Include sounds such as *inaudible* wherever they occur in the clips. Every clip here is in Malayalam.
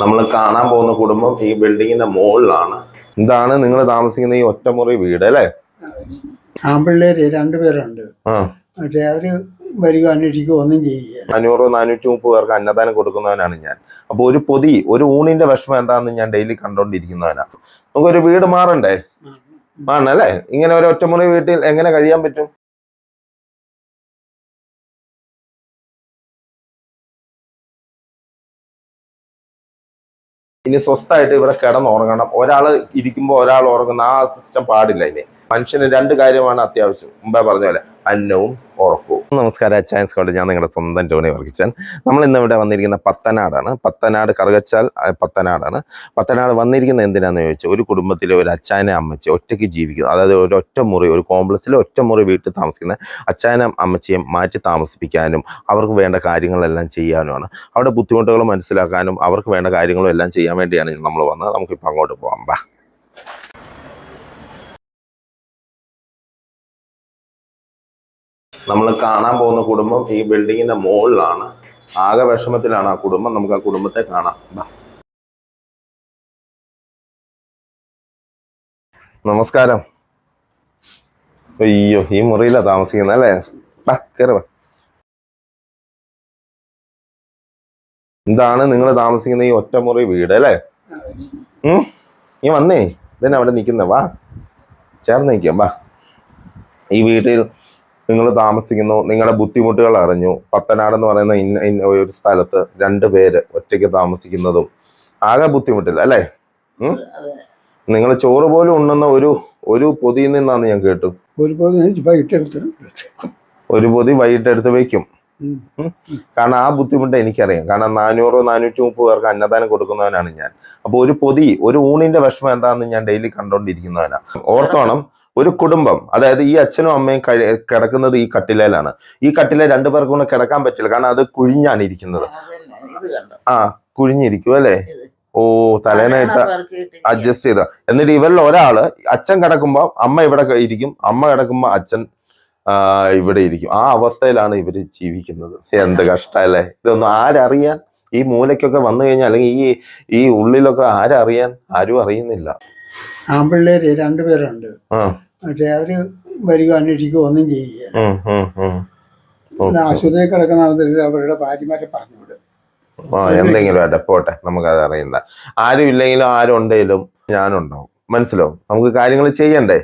നമ്മൾ കാണാൻ പോകുന്ന കുടുംബം ഈ ബിൽഡിങ്ങിന്റെ മുകളിലാണ്. ഇതാണ് നിങ്ങൾ താമസിക്കുന്ന ഈ ഒറ്റമുറി വീട് അല്ലേ? ആൺപിള്ളേര് രണ്ടുപേരുണ്ട് പക്ഷെ അവർ വരിക അന്വേഷിക്കുക ഒന്നും ചെയ്യുക അഞ്ഞൂറ് നാനൂറ്റി മുപ്പത് പേർക്ക് അന്നദാനം കൊടുക്കുന്നവനാണ് ഞാൻ. അപ്പോൾ ഒരു പൊതി ഒരു ഊണിന്റെ വിഷമം എന്താണെന്ന് ഞാൻ ഡെയിലി കണ്ടോണ്ടിരിക്കുന്നവനാണ് നമുക്കൊരു വീട് മാറണ്ടേ? ആണല്ലേ ഇങ്ങനെ ഒരു ഒറ്റമുറി വീട്ടിൽ എങ്ങനെ കഴിയാൻ പറ്റും? ഇനി സ്വസ്ഥമായിട്ട് ഇവിടെ കിടന്നുറങ്ങണം ഒരാൾ ഇരിക്കുമ്പോൾ ഒരാൾ ഉറങ്ങുന്ന ആ സിസ്റ്റം പാടില്ല ഇനി. മനുഷ്യന് രണ്ട് കാര്യമാണ് അത്യാവശ്യം. മുമ്പേ പറഞ്ഞ പോലെ അന്നവും ഉറക്കവും. നമസ്കാരം അച്ചായൻസ് കോളേജ് ഞാൻ നിങ്ങളുടെ സ്വന്തം ടോണി വർക്കിച്ചൻ നമ്മൾ ഇന്ന് ഇവിടെ വന്നിരിക്കുന്ന പത്തനാടാണ്. പത്തനാട് കറുകച്ചാൽ പത്തനാടാണ്. പത്തനാട് വന്നിരിക്കുന്നത് എന്തിനാന്ന് ചോദിച്ചാൽ ഒരു കുടുംബത്തിലെ ഒരു അച്ചായനെ അമ്മച്ചി ഒറ്റയ്ക്ക് ജീവിക്കുന്നു. അതായത് ഒരു ഒറ്റ മുറി ഒരു കോംപ്ലക്സിലെ ഒറ്റ മുറി വീട്ടിൽ താമസിക്കുന്ന അച്ചായനും അമ്മച്ചിയും മാറ്റി താമസിപ്പിക്കാനും അവർക്ക് വേണ്ട കാര്യങ്ങളെല്ലാം ചെയ്യാനുമാണ്. അവരുടെ ബുദ്ധിമുട്ടുകൾ മനസ്സിലാക്കാനും അവർക്ക് വേണ്ട കാര്യങ്ങളും എല്ലാം ചെയ്യാൻ വേണ്ടിയാണ് നമ്മൾ വന്നത്. നമുക്കിപ്പോൾ അങ്ങോട്ട് പോകാം ബാ. നമ്മൾ കാണാൻ പോകുന്ന കുടുംബം ഈ ബിൽഡിങ്ങിന്റെ മുകളിലാണ് ആകെ വിഷമത്തിലാണ് ആ കുടുംബം. നമുക്ക് ആ കുടുംബത്തെ കാണാം. നമസ്കാരം. അയ്യോ ഈ മുറിയിലാ താമസിക്കുന്നത് അല്ലേ? ബാ കയറി വാ ഇതാണ് നിങ്ങൾ താമസിക്കുന്ന ഈ ഒറ്റമുറി വീട് അല്ലേ? നീ വന്നേ. ഇതന്നെ അവിടെ നിൽക്കുന്ന. വാ. ചേർന്ന് നിൽക്കാം. വാ ഈ വീട്ടിൽ നിങ്ങൾ താമസിക്കുന്നു നിങ്ങളുടെ ബുദ്ധിമുട്ടുകൾ അറിഞ്ഞു. പത്തനാട് എന്ന് പറയുന്ന ഇന്ന ഇന്ന ഒരു സ്ഥലത്ത് രണ്ട് പേര് ഒറ്റയ്ക്ക് താമസിക്കുന്നതും ആകെ ബുദ്ധിമുട്ടില്ല അല്ലേ? നിങ്ങൾ ചോറ് പോലും ഉണ്ണുന്ന ഒരു ഒരു പൊതിയിൽ നിന്നാണ് ഞാൻ കേട്ടു ഒരു ഒരു പൊതി വൈകിട്ട് എടുത്ത് വെക്കും കാരണം ആ ബുദ്ധിമുട്ട് എനിക്കറിയാം. കാരണം നാനൂറോ നാനൂറ്റി മുപ്പത് പേർക്ക് അന്നദാനം കൊടുക്കുന്നവനാണ് ഞാൻ. അപ്പോൾ ഒരു പൊതി ഒരു ഊണിന്റെ വിഷമം എന്താണെന്ന് ഞാൻ ഡെയിലി കണ്ടോണ്ടിരിക്കുന്നവനാ ഓർത്തോണം ഒരു കുടുംബം അതായത് ഈ അച്ഛനും അമ്മയും കിടക്കുന്നത് ഈ കട്ടിലയിലാണ് ഈ കട്ടിലെ രണ്ടു പേർക്കും കൂടെ കിടക്കാൻ പറ്റില്ല കാരണം അത് കുഴിഞ്ഞാണ് ഇരിക്കുന്നത് ഇത് കണ്ടോ? ആ കുഴിഞ്ഞിരിക്കും അല്ലേ? ഓ തലേനായിട്ട് അഡ്ജസ്റ്റ് ചെയ്ത എന്നിട്ട് ഇവരിൽ ഒരാൾ അച്ഛൻ കിടക്കുമ്പോ അമ്മ ഇവിടെ ഇരിക്കും. അമ്മ കിടക്കുമ്പോ അച്ഛൻ ഇവിടെ ഇരിക്കും. ആ അവസ്ഥയിലാണ് ഇവർ ജീവിക്കുന്നത്. എന്ത് കഷ്ടല്ലേ? ഇതൊന്നും ആരറിയാൻ? ഈ മൂലയ്ക്കൊക്കെ വന്നു കഴിഞ്ഞാൽ അല്ലെങ്കിൽ ഈ ഈ ഉള്ളിലൊക്കെ ആരറിയാൻ? ആരും അറിയുന്നില്ല. ആ ആൺപിള്ളേര് രണ്ടുപേരുണ്ട്. ആ. പക്ഷെ അവർ വരിക അന്വേഷിക്കുക ഒന്നും ചെയ്യുകയില്ല ആശുപത്രി കിടക്കുന്ന അവസരത്തിൽ അവരുടെ ഭാര്യമാരെ പറഞ്ഞു വിടും ആ എന്തെങ്കിലും ആട്ടെ പോട്ടെ നമുക്കത് അറിയണ്ട ആരും ഇല്ലെങ്കിലും ആരും ഉണ്ടെങ്കിലും ഞാനുണ്ടാവും. മനസ്സിലാവും? നമുക്ക് കാര്യങ്ങൾ ചെയ്യണ്ടേ?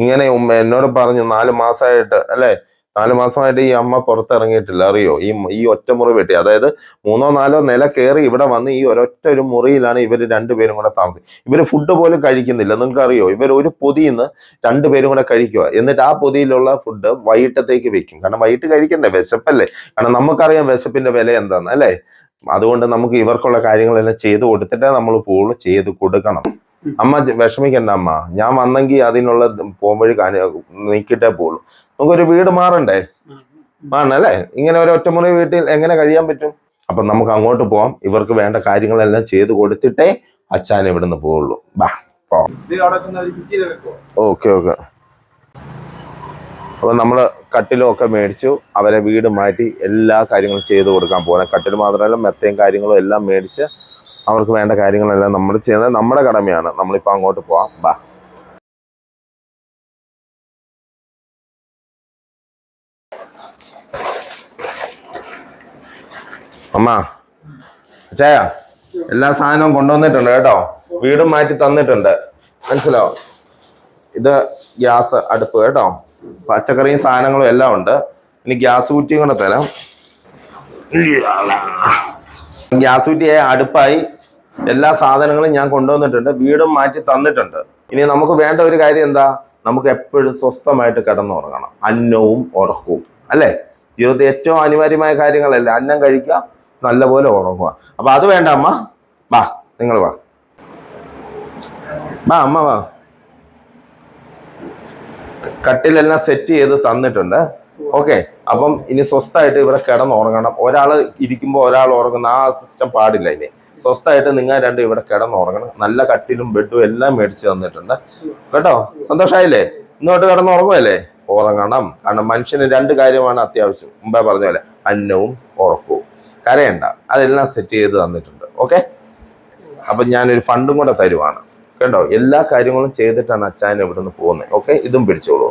ഇങ്ങനെ എന്നോട് പറഞ്ഞു നാല് മാസമായിട്ട് അല്ലേ? നാല് മാസമായിട്ട് ഈ അമ്മ പുറത്തിറങ്ങിയിട്ടില്ല. അറിയോ? ഈ ഈ ഒറ്റ മുറി വെട്ടി. അതായത് മൂന്നോ നാലോ നില കയറി ഇവിടെ വന്ന് ഈ ഒരൊറ്റ ഒരു മുറിയിലാണ് ഇവർ രണ്ടുപേരും കൂടെ താമസിക്കുന്നത് ഇവർ ഫുഡ് പോലും കഴിക്കുന്നില്ല. നിങ്ങൾക്ക് അറിയോ ഇവർ ഒരു പൊതിന്ന് രണ്ടുപേരും കൂടെ കഴിക്കുക എന്നിട്ട് ആ പൊതിയിലുള്ള ഫുഡ് വൈകിട്ടത്തേക്ക് വെക്കും. കാരണം വൈകിട്ട് കഴിക്കണ്ടേ? വിശപ്പല്ലേ? കാരണം നമുക്കറിയാം വിശപ്പിന്റെ വില എന്താന്ന് അല്ലേ? അതുകൊണ്ട് നമുക്ക് ഇവർക്കുള്ള കാര്യങ്ങളെല്ലാം ചെയ്ത് കൊടുത്തിട്ടേ നമ്മൾ പോകുള്ളൂ ചെയ്ത് കൊടുക്കണം. അമ്മ വിഷമിക്കണ്ട അമ്മ. ഞാൻ വന്നെങ്കിൽ അതിനുള്ള പോകുമ്പോഴേ നീക്കിട്ടേ പോകുള്ളൂ നമുക്കൊരു വീട് മാറണ്ടേ? മാറണല്ലേ? ഇങ്ങനെ ഒരു ഒറ്റമുറി വീട്ടിൽ എങ്ങനെ കഴിയാൻ പറ്റും? അപ്പൊ നമുക്ക് അങ്ങോട്ട് പോവാം. ഇവർക്ക് വേണ്ട കാര്യങ്ങളെല്ലാം ചെയ്ത് കൊടുത്തിട്ടേ അച്ഛൻ ഇവിടുന്ന് പോവുള്ളൂ. ബാ ഓക്കെ ഓക്കെ. അപ്പൊ നമ്മൾ കട്ടിലും ഒക്കെ മേടിച്ചു. അവരെ വീട് മാറ്റി എല്ലാ കാര്യങ്ങളും ചെയ്ത് കൊടുക്കാൻ പോകണം കട്ടിൽ മാത്രമല്ല മെത്തയും കാര്യങ്ങളും എല്ലാം മേടിച്ച് അവർക്ക് വേണ്ട കാര്യങ്ങളെല്ലാം നമ്മൾ ചെയ്യുന്നത് നമ്മുടെ കടമയാണ്. നമ്മളിപ്പോൾ അങ്ങോട്ട് പോവാം. ബാ. അമ്മ അച്ചായ എല്ലാ സാധനവും കൊണ്ടുവന്നിട്ടുണ്ട് കേട്ടോ. വീടും മാറ്റി തന്നിട്ടുണ്ട്. മനസ്സിലോ ഇത് ഗ്യാസ് അടുപ്പ് കേട്ടോ. പച്ചക്കറിയും സാധനങ്ങളും എല്ലാം ഉണ്ട്. ഇനി ഗ്യാസ് കുറ്റിയും കൂടെ തരാം. ഗ്യാസ് കുറ്റിയായ അടുപ്പായി എല്ലാ സാധനങ്ങളും ഞാൻ കൊണ്ടുവന്നിട്ടുണ്ട്. വീടും മാറ്റി തന്നിട്ടുണ്ട്. ഇനി നമുക്ക് വേണ്ട ഒരു കാര്യം എന്താ? നമുക്ക് എപ്പോഴും സ്വസ്ഥമായിട്ട് കിടന്നുറങ്ങണം. അന്നവും ഉറക്കവും. അല്ലേ? ജീവിതത്തിൽ ഏറ്റവും അനിവാര്യമായ കാര്യങ്ങളല്ലേ? അന്നം കഴിക്കുക നല്ലപോലെ ഉറങ്ങുക. അപ്പൊ അത് വേണ്ട അമ്മ. വാ നിങ്ങൾ വാ. വാ അമ്മ വാ. കട്ടിലെല്ലാം സെറ്റ് ചെയ്ത് തന്നിട്ടുണ്ട്. ഓക്കെ അപ്പം ഇനി സ്വസ്ഥമായിട്ട് ഇവിടെ കിടന്ന് ഉറങ്ങണം ഒരാൾ ഇരിക്കുമ്പോൾ ഒരാൾ ഉറങ്ങുന്ന ആ സിസ്റ്റം പാടില്ല ഇനി. സ്വസ്ഥമായിട്ട് നിങ്ങൾ രണ്ടും ഇവിടെ കിടന്ന് ഉറങ്ങണം നല്ല കട്ടിലും ബെഡും എല്ലാം മേടിച്ച് തന്നിട്ടുണ്ട്. കേട്ടോ? സന്തോഷമായില്ലേ? ഇന്നോട്ട് കിടന്ന് ഉറങ്ങുമല്ലേ ഉറങ്ങണം. കാരണം മനുഷ്യന് രണ്ട് കാര്യമാണ് അത്യാവശ്യം. മുമ്പേ പറഞ്ഞ പോലെ അന്നവും ഉറക്കവും. കരയണ്ട. അതെല്ലാം സെറ്റ് ചെയ്ത് തന്നിട്ടുണ്ട്. ഓക്കെ അപ്പം ഞാനൊരു ഫണ്ടും കൂടെ തരുവാണ്. കേട്ടോ? എല്ലാ കാര്യങ്ങളും ചെയ്തിട്ടാണ് അച്ഛൻ ഇവിടുന്ന് പോകുന്നത് ഓക്കെ ഇതും പിടിച്ചോളൂ.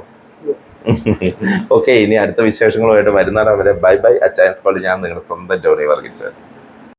*laughs* ഓക്കെ ഇനി അടുത്ത വിശേഷങ്ങളുമായിട്ട് വരുന്നവരെ ബൈ ബൈ അച്ചായൻസ് പള്ളി ഞാൻ നിങ്ങളുടെ സ്വന്തം ടോണി വർഗിച്ചത്